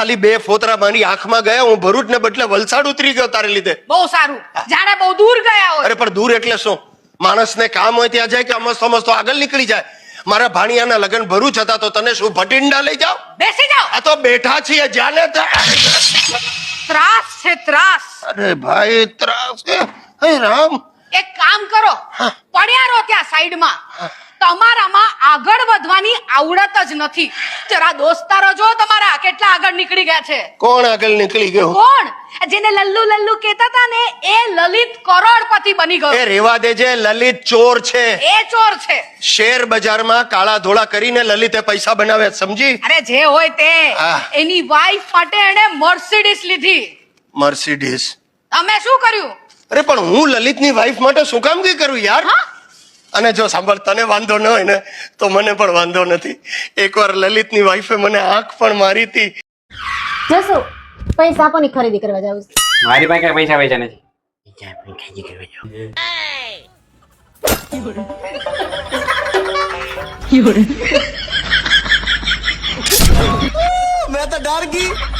ખાલી બે ફોતરા મારી આંખમાં ગયા હું ભરૂચ ને બદલે વલસાડ ઉતરી ગયો તારે લીધે. બહુ સારું. જાણે બહુ દૂર ગયા હોય. અરે પણ દૂર એટલે શું? માણસને કામ હોય ત્યાં જાય કે અમસ્તો અમસ્તો આગળ નીકળી જાય? મારા ભાણિયાના લગ્ન ભરૂચ હતા તો તને શું ભટિંડા લઈ જાઓ? બેસી જાઓ. આ તો બેઠા છીએ જાને ત્રાસ છે ત્રાસ. અરે ભાઈ ત્રાસ કે હે રામ. એક કામ કરો. પડ્યા રહો ત્યાં સાઈડમાં. તમારામાં આગળ વધવાની આવડત જ નથી. જરા દોસ્તારો જો તમારા કેટલા આગળ નીકળી ગયા છે. કોણ આગળ નીકળી ગયો? કોણ? જેને લલ્લુ લલ્લુ કહેતા હતા ને એ લલિત કરોડપતિ બની એ રેવા દેજે લલિત ચોર છે. એ ચોર છે. શેર બજારમાં કાળા ધોળા કરીને લલિતે પૈસા બનાવે સમજી? અરે જે હોય તે. એની વાઈફ માટે એણે મર્સિડીસ લીધી. મર્સિડીસ તમે શું કર્યું? અરે પણ હું લલિતની વાઈફ માટે શું કામ કઈ કરું યાર? હા? અને જો સાંભળ તને વાંધો ન હોય ને તો મને પણ વાંધો નથી. એકવાર લલિતની વાઈફે મને આંખ પણ મારી હતી. જશો. પૈસા પણ ખરીદી કરવા જાવ મારી પાસે કઈ પૈસા પૈસા નથી. મેં તો ડર ગઈ. ચૂપ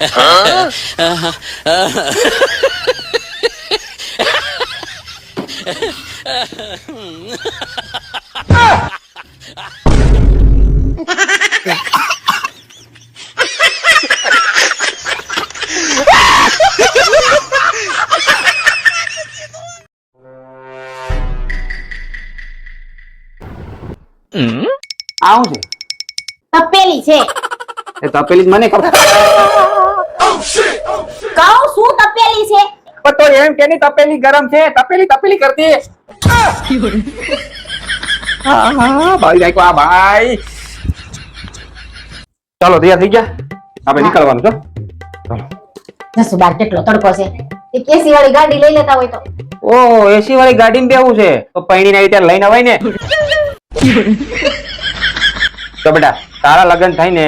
huh? uh, uh, uh. આવું છે? તપેલી છે. એ તપેલી જ મને ખબર. કહું શું તપેલી છે? પણ તો એમ કેની તપેલી ગરમ છે? તપેલી તપેલી કરતી. હા હા ભાઈ જાય આ ભાઈ. ચાલો તૈયાર થઈ ગયા? આપણે નીકળવાનું છો ચાલો. જશો બાર કેટલો તડકો છે? એક એસી વાળી ગાડી લઈ લેતા હોય તો. ઓ એસી વાળી ગાડીમાં બેવું છે. તો પૈણી ના રીતે લઈને અવાય ને. તો બેટા તારા લગ્ન થાય ને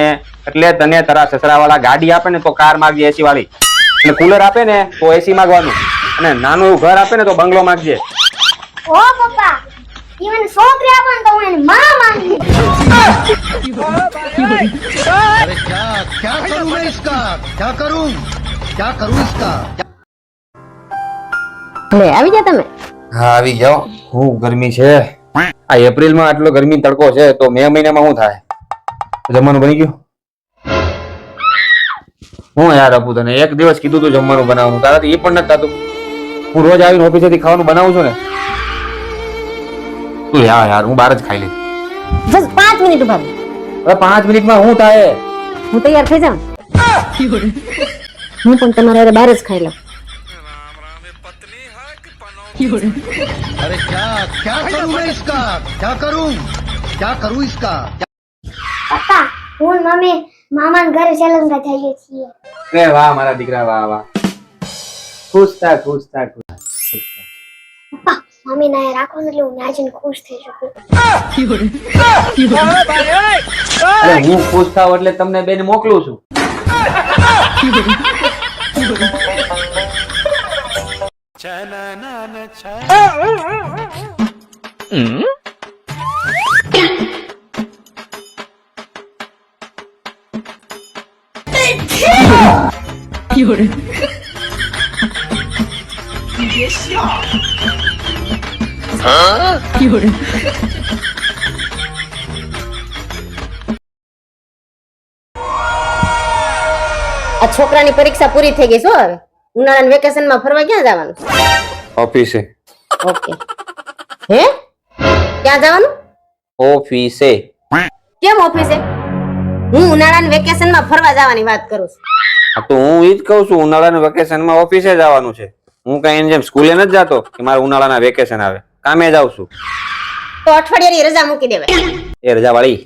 એટલે તને તારા સસરા વાળા ગાડી આપે ને તો કાર માગજે એસી વાળી. અને કુલર આપે ને તો એસી માગવાનું. અને નાનું એવું ઘર આપે ને તો બંગલો માગજે. ઓ પપ્પા આવી હા આવી જાઓ. હું ગરમી છે. આ એપ્રિલમાં આટલો ગરમી તડકો છે તો મે મહિનામાં શું થાય? જમવાનું બની ગયું? હું યાર આપું તને એક દિવસ કીધું તું જમવાનું બનાવવાનું તારાથી એ પણ નથી થતું. હું રોજ આવીને ઓફિસેથી ખાવાનું બનાવું છું ને તું યાર યાર હું બહાર જ ખાઈ લઈ બસ પાંચ મિનિટ ઊભા હવે પાંચ મિનિટમાં શું થાય? હું તૈયાર થઈ જાઉં. હું પણ તમારે હારે બહાર જ ખાઈ લઉં. अरे क्या क्या करूं मैं इसका क्या करूं क्या करूं इसका પપ્પા હું ને મમ્મી મામાના ઘરે શ્રીલંકા જઈએ છીએ એ વાહ મારા દીકરા વાહ વાહ ખુશ થા ખુશ થા ખુશ થા, ખુશ થા. પપ્પા મમ્મી ના રાખો ને એટલે હું નાચીને ખુશ થઈ શકું અરે હું ખુશ થાવ એટલે તમને બેન મોકલું છું આ છોકરાની પરીક્ષા પૂરી થઈ ગઈ શું હવે ઉનાળાના વેકેશનમાં ફરવા ક્યાં જવાનું? ઓફિસે. ઓકે. હે? ક્યાં જવાનું? ઓફિસે. કેમ ઓફિસે? હું ઉનાળાના વેકેશનમાં ફરવા જવાની વાત કરું છું. તો હું ઈ જ કહું છું ઉનાળાના વેકેશનમાં ઓફિસે જવાનું છે. હું કઈ જેમ સ્કૂલે નથી જતો કે મારે ઉનાળાના વેકેશન આવે. કામે જાઉં છું. તો અઠવાડિયાની રજા મૂકી દેવાય. એ રજા વાળી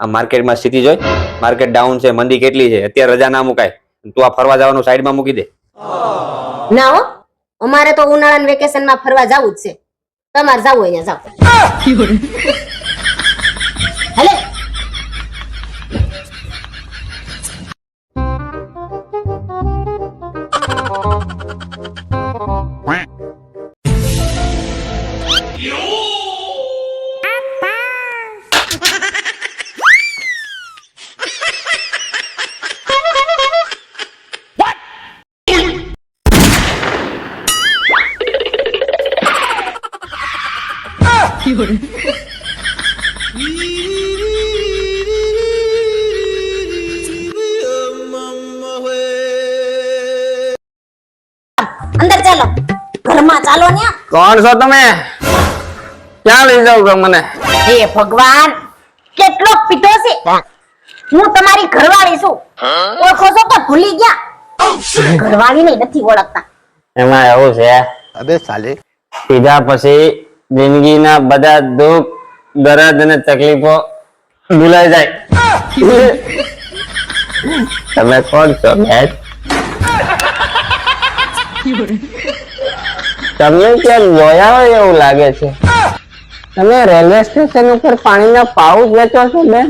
આ માર્કેટમાં સ્થિતિ જોઈ માર્કેટ ડાઉન છે મંદી કેટલી છે અત્યારે રજા ના મુકાય. તું આ ફરવા જવાનું સાઈડમાં મૂકી દે. ના હો. અમારે તો ઉનાળાના વેકેશનમાં ફરવા જવું જ છે. તમારે જવું અહીંયા ત્યાં કોણ છો તમે? ક્યાં લઈ જાવ મને? હે ભગવાન કેટલો પીધો છે? હું તમારી ઘરવાળી છું. ઓળખો છો તો ભૂલી ગયા? ઘરવાળી ને નથી ઓળખતા. એમાં એવું છે અબે સાલે. પીધા પછી જિંદગીના બધા દુઃખ દરદ અને તકલીફો ભૂલાઈ જાય. તમે કોણ છો બેટ તમને ક્યાંક જોયા હોય એવું લાગે છે. તમે રેલવે સ્ટેશન ઉપર પાણીના પાઉચ વેચો છો બેન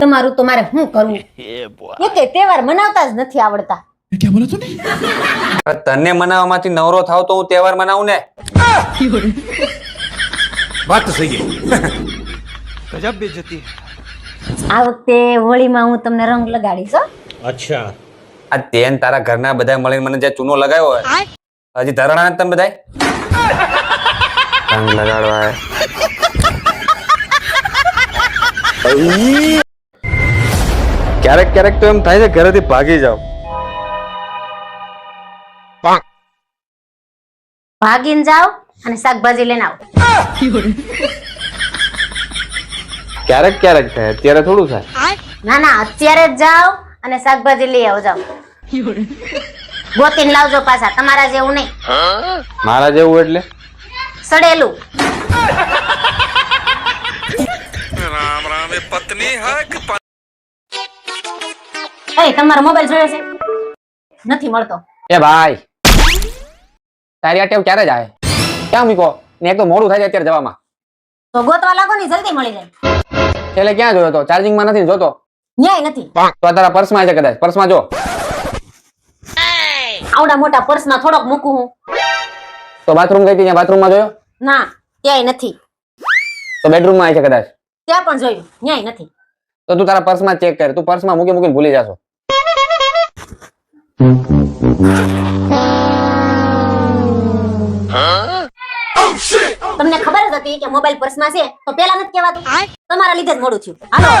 તમારું તમારે શું કરવું એકે તહેવાર મનાવતા જ નથી આવડતા. તને મનાવવામાંથી નવરો થાવ તો હું તહેવાર મનાવું ને? આ વખતે હોળીમાં હું તમને રંગ લગાડીશ હો. આ તેન તારા ઘરના બધા મળીને મને જે ચૂનો લગાવ્યો હોય હજી ધરણા તમે બધા રંગ લગાડવા આયા. ક્યારેક ક્યારેક તો એમ થાય છે ઘરેથી ભાગી જાવ. ભાગીને જાઓ અને શાકભાજી લઈને આવો. ક્યારેક ક્યારેક થાય અત્યારે થોડું થાય. ના ના અત્યારે જ જાઓ અને શાકભાજી લઈ આવો જાઓ ગોતીને લાવજો પાછા તમારા જેવું નહીં. મારા જેવું એટલે? સડેલું. એ તમારો મોબાઈલ જોયો છે? નથી મળતો. એ ભાઈ તારી આ ટેવ ક્યારે જાય? ક્યાં મૂકો? ને એક તો મોડું થાય છે અત્યારે જવામાં. તો ગોતવા લાગો ને જલ્દી મળી જાય. એટલે ક્યાં જોયો તો? ચાર્જિંગમાં નથી જોતો? ન્યાય નથી. તો તારા પર્સમાં છે કદાચ. પર્સમાં જો. આવડા મોટા પર્સમાં થોડોક મૂકું હું. તો બાથરૂમ ગઈ હતી ત્યાં બાથરૂમમાં જોયો? ના ક્યાંય નથી. તો બેડરૂમમાં આવી છે કદાચ? ત્યાં પણ જોયું. ન્યાય નથી. તો તું તારા પર્સમાં ચેક કર. તું પર્સમાં મૂકી મૂકીને ભૂલી જાશો. તમને ખબર જ હતી કે મોબાઈલ પર્સમાં છે તો પેલા નથી કહેવાતું. તમારા લીધે જ મોડું થયું. હાલો.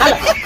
હાલો.